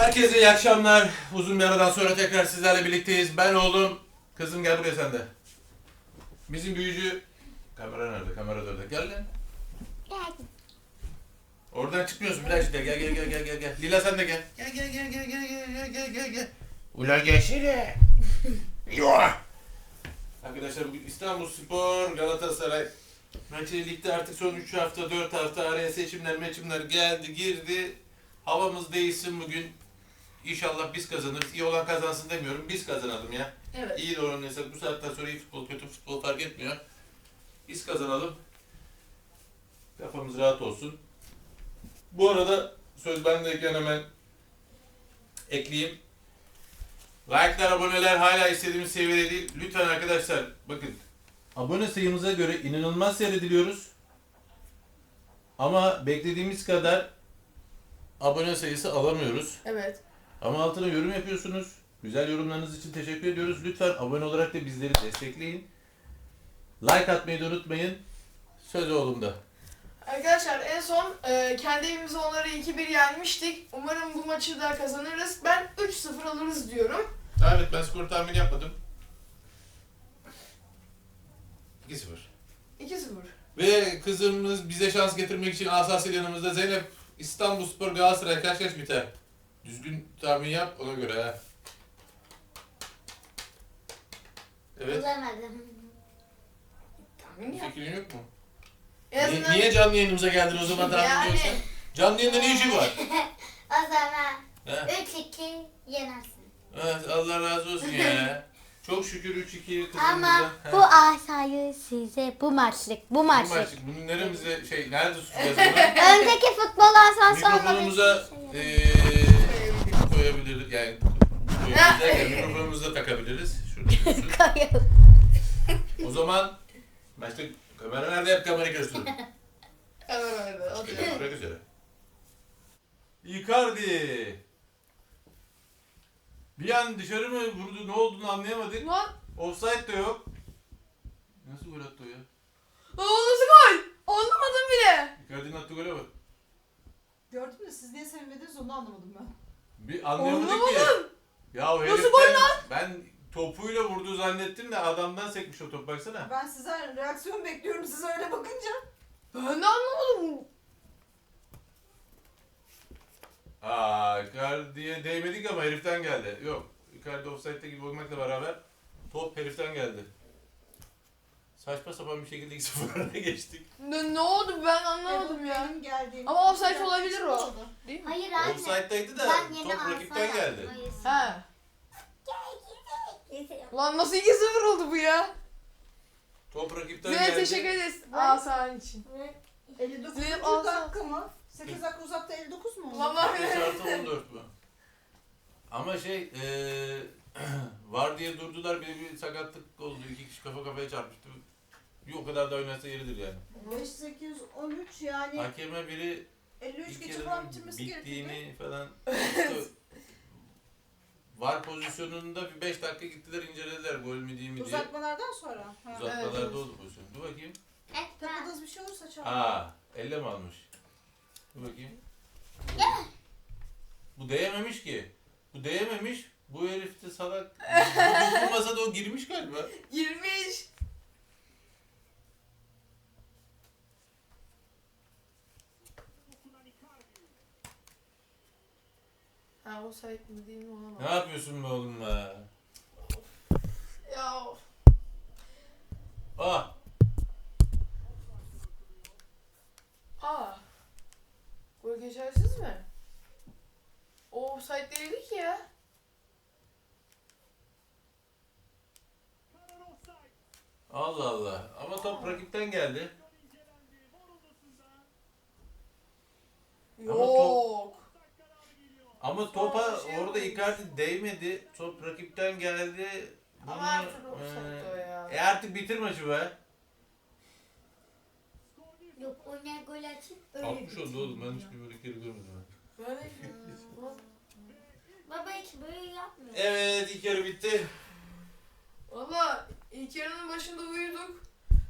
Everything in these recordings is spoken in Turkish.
Herkese iyi akşamlar. Uzun bir aradan sonra tekrar sizlerle birlikteyiz. Ben oğlum. Kızım gel buraya sen de. Bizim büyücü... Kamera nerede? Kamera orada. Gel lan. Geldim. Oradan çıkmıyorsun birazcık gel gel gel gel gel gel gel. Lila sen de gel. Gel gel gel gel gel gel gel gel gel. Ulan gelsene. Yuh. Arkadaşlar bugün İstanbul Spor Galatasaray maçı ligde artık son 3 hafta 4 hafta araya seçimler meçimler geldi girdi. Havamız değişsin bugün. İnşallah biz kazanırız. İyi olan kazansın demiyorum. Biz kazanalım ya. Evet. İyi de oynarsak bu saatten sonra iyi futbol kötü futbol fark etmiyor. Biz kazanalım. Kafamız rahat olsun. Bu arada söz bendeyken hemen ekleyeyim. Like'lar, aboneler hala istediğimiz seviyede değil. Lütfen arkadaşlar bakın. Abone sayımıza göre inanılmaz seyrediliyoruz. Ama beklediğimiz kadar abone sayısı alamıyoruz. Evet. Ama altına yorum yapıyorsunuz. Güzel yorumlarınız için teşekkür ediyoruz. Lütfen abone olarak da bizleri destekleyin. Like atmayı da unutmayın. Söz oğlumda. Arkadaşlar en son e, kendi evimizde onları 2-1 yenmiştik. Umarım bu maçı da kazanırız. Ben 3-0 alırız diyorum. Evet ben skor tahmini yapmadım. 2-0. 2-0. Ve kızımız bize şans getirmek için asasıyla yanımızda Zeynep İstanbul Spor Galatasaray kaç kaç biter? Düzgün tahmin yap ona göre ha. Evet. Bulamadım. Tahmin yap. Fikrin yok mu? En Niye, azından niye canlı yayınımıza geldin o zaman tahmin Yani. ediyorsan? Canlı yayında ne işin var? O zaman He? 3-2 yenersin. Evet Allah razı olsun ya. Çok şükür 3-2 kızımıza. Ama bu asayı size bu maçlık, bu Bu maçlık. maçlık. Bunu neremize şey nerede tutacağız bunu? Önceki futbol asası Mikrofonumuza olmadı. eee koyabiliriz yani koyabiliriz derken mikrofonumuzu da takabiliriz. Şurada. O zaman başta kamera nerede yap kamerayı gösterin. Hemen öyle. o da. Bırak üzere. Icardi. Bir an dışarı mı vurdu ne olduğunu anlayamadık. Lan Offside de yok. Nasıl gol attı o ya? o nasıl gol? Anlamadım bile. Icardi'nin attığı gole bak. Gördüm de siz niye sevinmediniz onu anlamadım ben. Bir anlayamadık ki. Anlamadım. Ya o Nasıl heriften gol ben topuyla vurduğu zannettim de adamdan sekmiş o top baksana. Ben sizden reaksiyon bekliyorum siz öyle bakınca. Ben de anlamadım. Aa Icardi'ye değmedik ama heriften geldi. Yok. Icardi offside'de gibi olmakla beraber top heriften geldi. Saçma sapan bir şekilde 2-0 öne geçtik. Ne, ne oldu ben anlamadım ya. Benim geldiğim. Ama offside olabilir için o. oldu. Değil mi? Hayır anne. Offside'daydı da Ben yeni top rakipten geldi. yapmayı He. Lan nasıl 2-0 oldu bu ya? Top rakipten geldi. teşekkür ederiz. Asan için. 59. Zeynep dakika mı? 8 dakika uzakta 59 mu oldu? Vallahi 5 artı 14 bu. Ama şey eee var diye durdular bir, bir sakatlık oldu. İki kişi kafa kafaya çarpıştı. Bir o kadar da oynarsa yeridir yani. 5, 8, 13 yani Hakeme biri 53 ilk geçe falan bitirmesi gerekiyor. bittiğini falan işte var pozisyonunda bir 5 dakika gittiler incelediler gol mü değil mi diye. Uzatmalardan sonra. Ha. Uzatmalarda Evet, oldu pozisyon. Dur bakayım. Takıldığınız bir şey olursa çağırın. Aa, elle mi almış? Dur bakayım. Bu değememiş ki. Bu değememiş. Bu herif de salak. Bu dokunmasa da o girmiş galiba. 20. Ha o site mi değil mi ona Ne bak. yapıyorsun be oğlum be? Ya Ah, aa. Gol geçersiz mi? O offside değildi ki ya. Allah Allah. Ama top rakipten geldi. Ama Yok. Ama topa şey orada olmuş. Icardi değmedi. Top rakipten geldi. Bunu, Ama her türlü offside o ya. e artık bitir maçı be. Yok o ne gol açıp öyle 60 oldu oğlum. Ben bitiriyor. hiç böyle kere görmedim. Böyle Baba hiç böyle yapmıyor. Evet ilk yarı bitti. Valla ilk yarının başında uyuduk.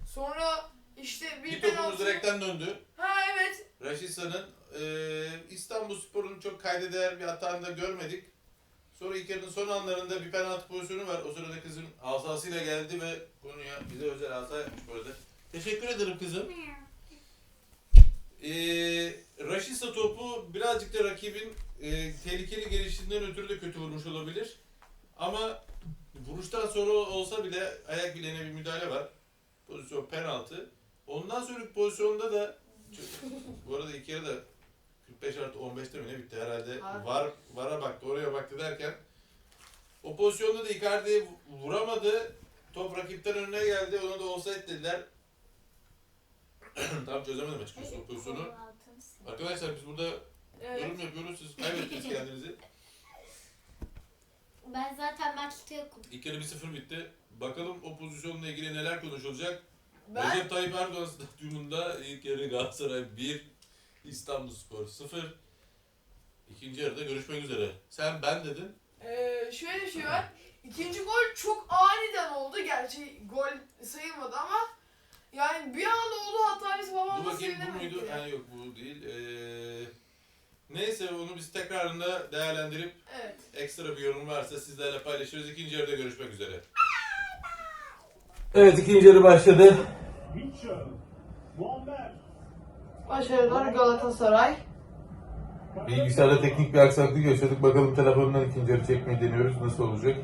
Sonra işte bir, Bir topumuz penaltı. direkten döndü. Raşitsa'nın e, İstanbul Spor'un çok kayda değer bir hatağını da görmedik. Sonra ilk yarının son anlarında bir penaltı pozisyonu var. O sırada kızın asasıyla geldi ve konuya bize özel asa yapmış bu arada. Teşekkür ederim kızım. E, Raşitsa topu birazcık da rakibin e, tehlikeli gelişinden ötürü de kötü vurmuş olabilir. Ama vuruştan sonra olsa bile ayak bileğine bir müdahale var. Pozisyon penaltı. Ondan sonraki pozisyonda da bu arada ilk yarı da 45 artı 15'te mi ne bitti herhalde Abi. var vara baktı oraya baktı derken o pozisyonda da Icardi vuramadı. Top rakipten önüne geldi. Ona da offside dediler. Tam çözemedim açıkçası o pozisyonu. Arkadaşlar biz burada Evet. yorum yapıyoruz. Siz kaybettiniz kendinizi. Ben zaten maçta yokum. İlk yarı 1-0 bitti. Bakalım o pozisyonla ilgili neler konuşulacak. Ben Recep Tayyip Erdoğan stadyumunda ilk yarı Galatasaray 1, İstanbulspor 0. İkinci yarıda görüşmek üzere. Sen ben dedin. Ee, şöyle bir şey var. İkinci gol çok aniden oldu. Gerçi gol sayılmadı ama yani bir anda oldu hatta biz Dur babamla bakayım bu sevinemedik muydu? Ha, yok bu değil. Ee, neyse onu biz tekrarında değerlendirip Evet. ekstra bir yorum varsa sizlerle paylaşırız. İkinci yarıda görüşmek üzere. Evet ikinci yarı başladı. Başarılar Galatasaray. Bilgisayarda teknik bir aksaklık yaşadık. Bakalım telefondan ikinci yarı çekmeyi deniyoruz. Nasıl olacak?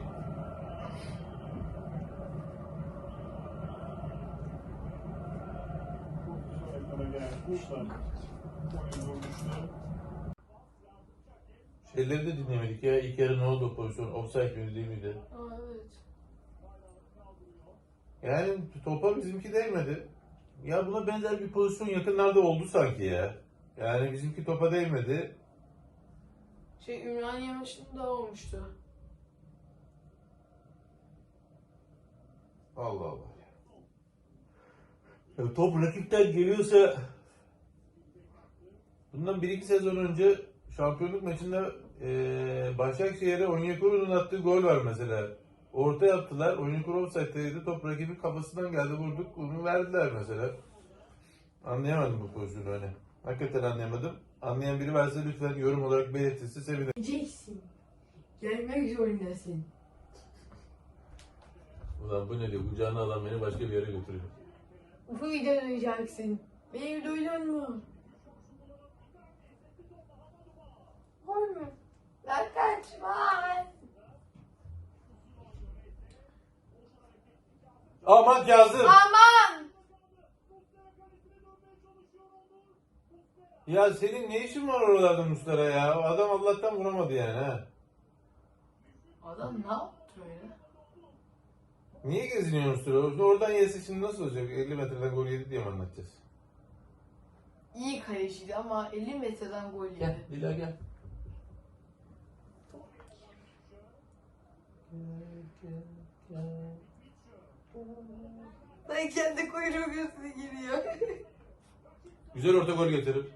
Şeyleri de dinlemedik ya. İlk yarı ne oldu o pozisyon? Offside miydi değil miydi? Aa, evet. Yani topa bizimki değmedi. Ya buna benzer bir pozisyon yakınlarda oldu sanki ya. Yani bizimki topa değmedi. Şey Ümraniye maçında olmuştu. Allah Allah. Ya top rakipten geliyorsa bundan 1-2 sezon önce şampiyonluk maçında eee Başakşehir'e Onyekuru'nun attığı gol var mesela. Orta yaptılar. Onyekuru offside'deydi. Top rakibin kafasından geldi vurduk. Onu verdiler mesela. Anlayamadım bu pozisyonu öyle. Hakikaten anlayamadım. Anlayan biri varsa lütfen yorum olarak belirtirse sevinirim. Gideceksin. Gelmek zorundasın. Ulan bu ne diyor? Kucağına alan beni başka bir yere götürüyor. Faydalanyacaksın. Beni duydun mu? Var mı? Lan kaçma. Aman Kazım! Aman! Ya senin ne işin var oralarda Mustara ya? Adam Allah'tan vuramadı yani ha. Adam ne yaptı öyle? Niye geziniyor Mustara? Oradan yese şimdi nasıl olacak? 50 metreden gol yedi diye mi anlatacağız? İyi kaleciydi ama 50 metreden gol yedi. Dila gel. Ben kendi kuyruğu gözüne giriyor. Güzel orta gol getirir.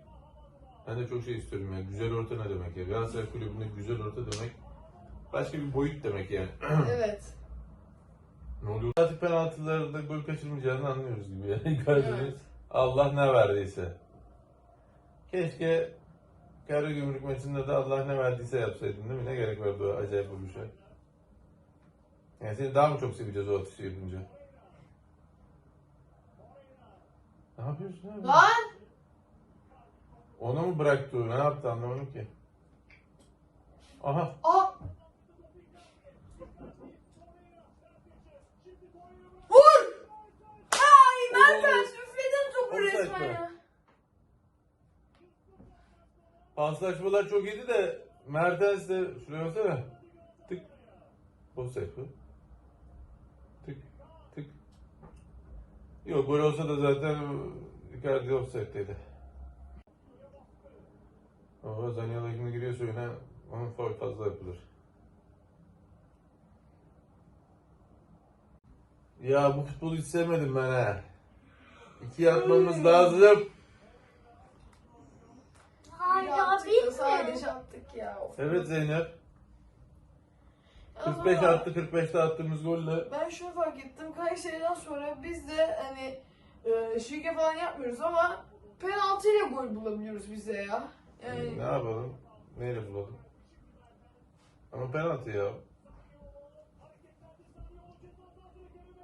Ben de çok şey istiyorum ya. Güzel orta ne demek ya? Galatasaray Kulübü'nde güzel orta demek başka bir boyut demek yani. evet. ne oluyor? Artık penaltılarda gol kaçırmayacağını anlıyoruz gibi yani. Icardi'nin Evet. Allah ne verdiyse. Keşke Karagümrük maçında da Allah ne verdiyse yapsaydın değil mi? Ne gerek vardı o acayip vuruşa? Yani seni daha mı çok seveceğiz o atışı yapınca? Ne yapıyorsun abi? Lan! Onu mu bıraktı? Ne yaptı anlamadım ki. Aha. Aa! Vur! Ay Mertens üfledim topu Offside resmen mi? ya. Paslaşmalar çok iyiydi de Mertens de şuraya baksana. Tık. Offside bu. Tık. Tık. Yok gol olsa da zaten Icardi offside'deydi. Ama Zaniolo kimi giriyorsa oyuna onun faul fazla yapılır. Ya bu futbolu hiç sevmedim ben ha. İki atmamız lazım. Bir attık da sadece attık ya. Evet Zeynep. Ama 45 attı 45'te attığımız golle. Ben şunu fark ettim. Kayseri'den sonra biz de hani e, şike falan yapmıyoruz ama penaltıyla gol bulabiliyoruz biz de ya. Yani Ne yapalım? Neyle bulalım? Ama penaltı ya.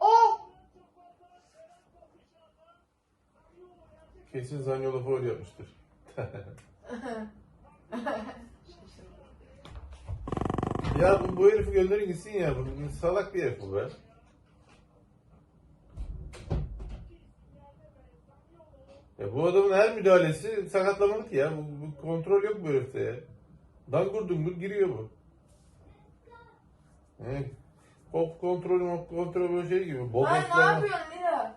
oh! Kesin Zaniolo foul yapmıştır. ya bu, bu herifi gönderin gitsin ya. Bu salak bir herif bu be. Ya bu adamın her müdahalesi sakatlamalık ya. Bu, bu kontrol yok bu herifte ya. Dangur dungur giriyor bu. Evet. Kop kontrolü mop kontrolü böyle şey gibi. Lan ne Bodoslama. yapıyorsun Mira?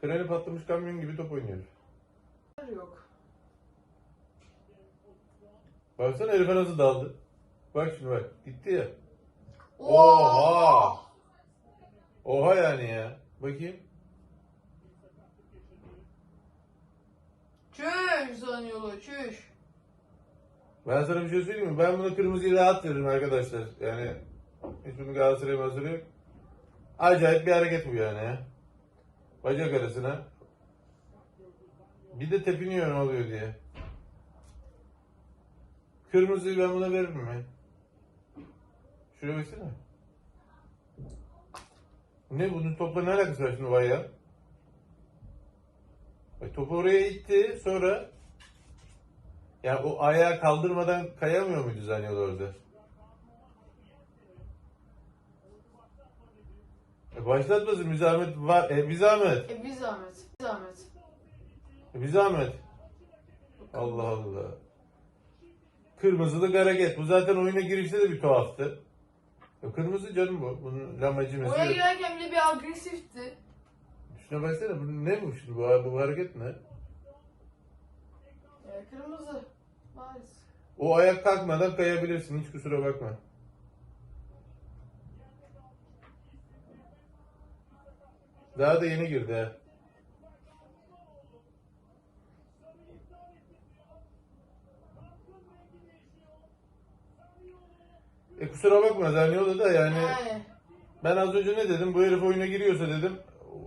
Freni patlamış kamyon gibi top oynuyor. Yok. Baksana herife nasıl daldı. Bak şimdi bak. Gitti ya. Oha! Oha! Yani ya. Bakayım. Çüş Zaniolo çüş. Ben sana bir şey söyleyeyim mi? Ben buna kırmızıyı rahat veririm arkadaşlar. Yani hiç bunu Galatasaray'a hazırı yok. Acayip bir hareket bu yani ya. Bacak arasına. Bir de tepiniyor ne oluyor diye. Kırmızıyı ben buna veririm ya. Şuraya baksana. Ne bunun topla ne alakası var şimdi vay ya? Bak topu oraya itti sonra ya o ayağı kaldırmadan kayamıyor muydu Zaniolo orada? E başlatmasın bir zahmet var. E bir zahmet. E bir zahmet. Bir zahmet. E bir zahmet. Allah Allah. Kırmızılık hareket. Bu zaten oyuna girişte de bir tuhaftı. Kırmızı canım bu. Bunun lamacı Oraya mesela. girerken bile bir agresifti. Şuna baksana bu ne bu şimdi bu, bu hareket ne? E, kırmızı. Maalesef. O ayak kalkmadan kayabilirsin hiç kusura bakma. Daha da yeni girdi ha. E kusura bakma Zaniolo da yani Yani. ben az önce ne dedim bu herif oyuna giriyorsa dedim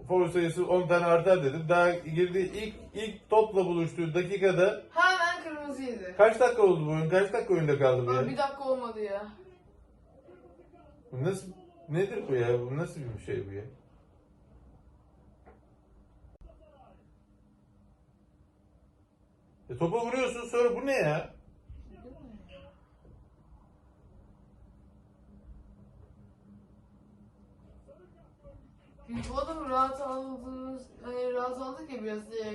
foul sayısı 10 tane artar dedim. Daha girdiği ilk ilk topla buluştuğu dakikada Hemen kırmızıydı. kaç dakika oldu bu oyun? Kaç dakika oyunda kaldı bu ya? Aa, bir dakika olmadı ya. Bu Nasıl nedir bu ya? Bu nasıl bir şey bu ya? E topa vuruyorsun sonra bu ne ya? Bu adamı rahat aldığımız, hani rahat aldık ya biraz diye.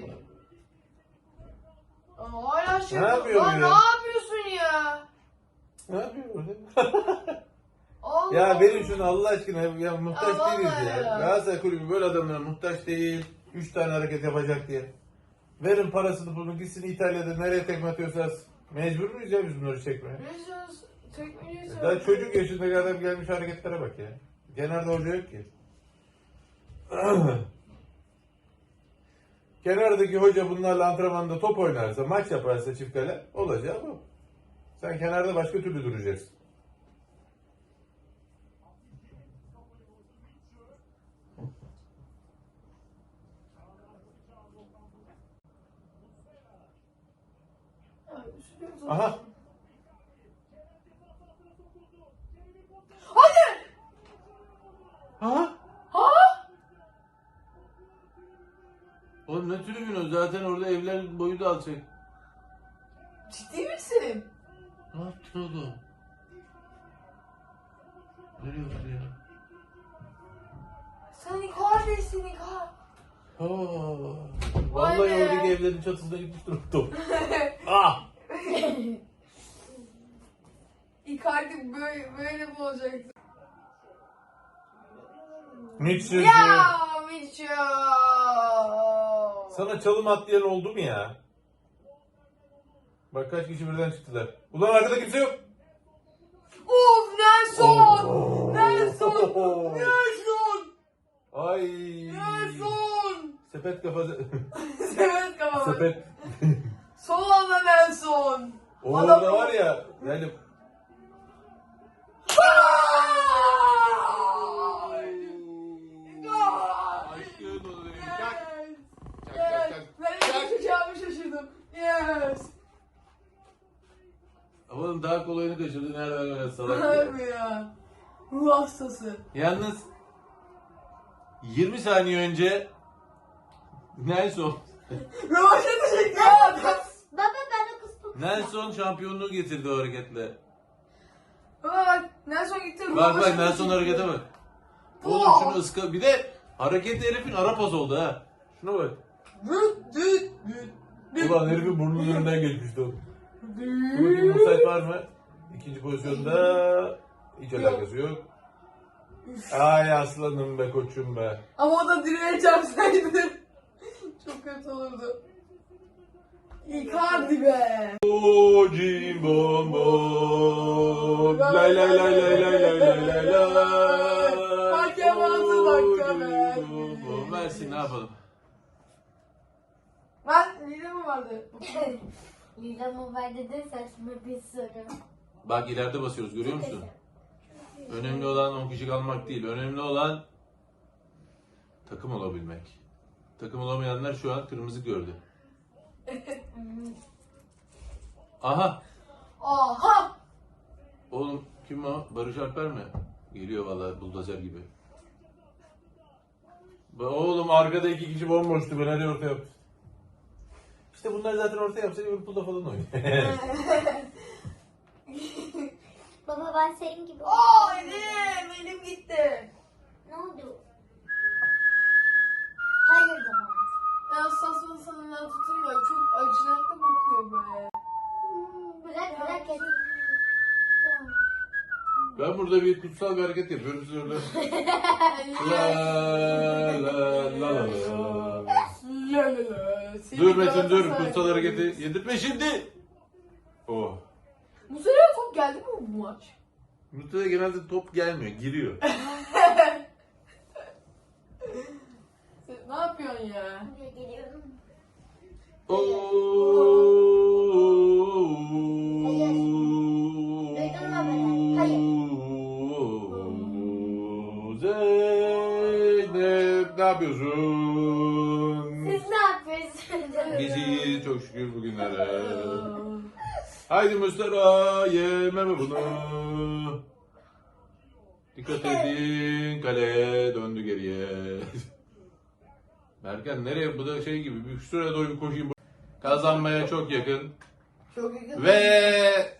Ama hala şey Ne yapıyor Lan bu ne ya? yapıyorsun ya? Ne yapıyor orada? Allah ya verin şunu Allah aşkına ya muhtaç Ya değiliz vallahi ya. ya. Galatasaray kulübü böyle adamlara muhtaç değil. Üç tane hareket yapacak diye. Verin parasını bunu gitsin İtalya'da nereye tekme atıyorsa. Mecbur muyuz ya biz bunları çekmeye? Ne diyorsunuz? Tekmeyi Daha çocuk yaşındaki adam gelmiş hareketlere bak ya. Kenarda hoca yok ki. Kenardaki hoca bunlarla antrenmanda top oynarsa, maç yaparsa çift kale olacağı bu. Sen kenarda başka türlü duracaksın. Aha. Hadi! Ha? Oğlum ne tribün o? Zaten orada evler boyu da alacak. Ciddi misin? Ne yaptın oğlum? Nereye ya? Sen Icardi'sin Icardi. Aa, Vay vallahi be. oradaki evlerin çatısına gitmiştir o top. ah! Icardi böyle, böyle mi olacaktı? Mitchell. Ya Mitchell! Sana çalım atlayan oldu mu ya? Bak kaç kişi birden çıktılar. Ulan arkada kimse yok. Of Nelson! Nelson! Nelson! Ay. Nelson! Sepet kafası. Sepet kafamı. Sepet. Son anda Nelson! O Adam- orada var ya. Yani Gol! Yes. Amanın daha kolayını kaçırdı nereden öyle salak ya. Harbi ya. Ruh hastası. Yalnız 20 saniye önce Nelson Rövaşa teşekkürler. Baba ben de kız. Nelson şampiyonluğu getirdi o hareketle. Baba bak Nelson gitti. Bak bak Nelson harekete bak. Oğlum şunu ıska... Bir de hareketli herifin ara poz oldu ha. Şuna bak. Düt düt düt. Ulan herifin burnunun önünden geçmişti o. Bakayım offside var mı? İkinci pozisyonda hiç alakası yok. Ay aslanım be koçum be. Ama o da direğe çarpsaydı. Çok kötü olurdu. Icardi be. O cimbom bom. Lay lay lay lay lay lay lay lay lay. Hakem altı dakika be. Versin ne yapalım? Ben Lille mi vardı? Lila Mobile'de de saçma bir soru. Bak ileride basıyoruz görüyor musun? Önemli olan 10 kişi kalmak değil. Önemli olan takım olabilmek. Takım olamayanlar şu an kırmızı gördü. Aha! Aha. Oğlum kim o? Barış Alper mi? Geliyor vallahi buldozer gibi. Oğlum arkada iki kişi bomboştu. Ben hadi orta yap. İşte bunlar zaten orta yapsa Liverpool'da falan oynuyor. Baba ben senin gibi. Aa elim elim gitti. Ne oldu? Hayır zaman. Ya saçma sanımdan tutayım da çok acınaklı bakıyor be. Hmm, Bırak bırak. hadi. Tamam. ben burada bir kutsal bir hareket yapıyorum. Siz orada la la la la la. Dur Metin dur. Kutsal hareketi yedirtme şimdi. Oh. Bu sene top geldi mi bu maç? Mutlu'da genelde top gelmiyor. Giriyor. Sen ne yapıyorsun ya? Buraya geliyorum. Duydun şükür bugünlere. Haydi Mustafa yeme mi bunu? Dikkat edin kale döndü geriye. Berkan nereye bu da şey gibi bir şuraya doğru bir koşayım. Kazanmaya çok yakın. Çok yakın. Ve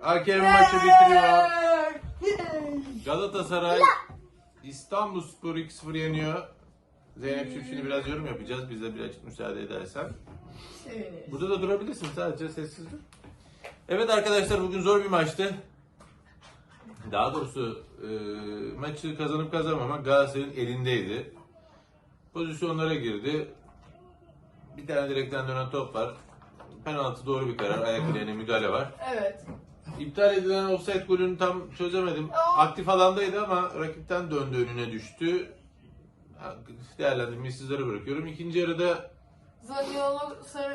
hakem maçı bitiriyor. Galatasaray İstanbulspor 2-0 yeniyor. Zeynep şimdi biraz yorum yapacağız. Bize birazcık müsaade edersen. Seviniriz. Burada da durabilirsin sadece sessiz dur. Evet arkadaşlar bugün zor bir maçtı. Daha doğrusu e, maçı kazanıp kazanmamak Galatasaray'ın elindeydi. Pozisyonlara girdi. Bir tane direkten dönen top var. Penaltı doğru bir karar. Ayak bileğine müdahale var. Evet. İptal edilen offside golünü tam çözemedim. Aktif alandaydı ama rakipten döndü önüne düştü. Değerlendirmeyi sizlere bırakıyorum. İkinci yarıda Zaniolo.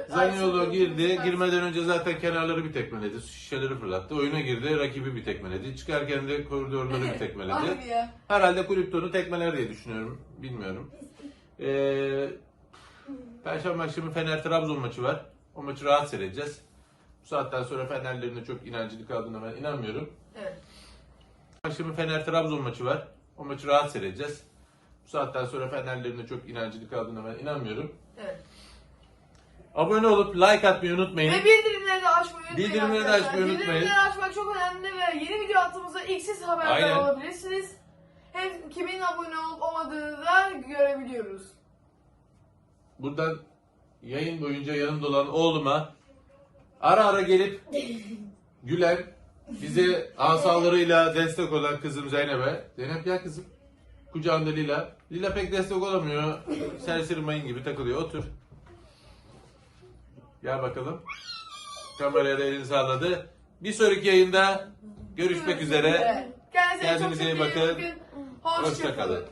Zaniolo girdi. sarı- Girmeden önce zaten kenarları bir tekmeledi. Şişeleri fırlattı. Oyuna girdi. Rakibi bir tekmeledi. Çıkarken de koridorları bir tekmeledi. Ya. Herhalde kulüp tonu tekmeler diye düşünüyorum. Bilmiyorum. Ee, Perşembe akşamı Fener-Trabzon maçı var. O maçı rahat seyredeceğiz. Bu saatten sonra Fenerlerin de çok inancını kaldığına ben inanmıyorum. Evet. Akşamı Fener-Trabzon maçı var. O maçı rahat seyredeceğiz. Bu saatten sonra Fenerlerin de çok inancını kaldığına ben inanmıyorum. Evet. Abone olup like atmayı unutmayın. Ve bildirimleri de açmayı unutmayın Bildirimleri de açmayı unutmayın. Bildirimleri açmak çok önemli ve yeni video attığımızda ilk siz haberdar Aynen. olabilirsiniz. Hem kimin abone olup olmadığını da görebiliyoruz. Buradan yayın boyunca yanımda olan oğluma ara ara gelip gülen, bize asalarıyla destek olan kızım Zeynep'e. Zeynep gel kızım. Kucağında Lila. Lila pek destek olamıyor. Serseri mayın gibi takılıyor. Otur. Gel bakalım. Kameraya da elini salladı. Bir sonraki yayında görüşmek üzere. Kendinize, iyi bakın. Hoşça Hoşça kalın. kalın.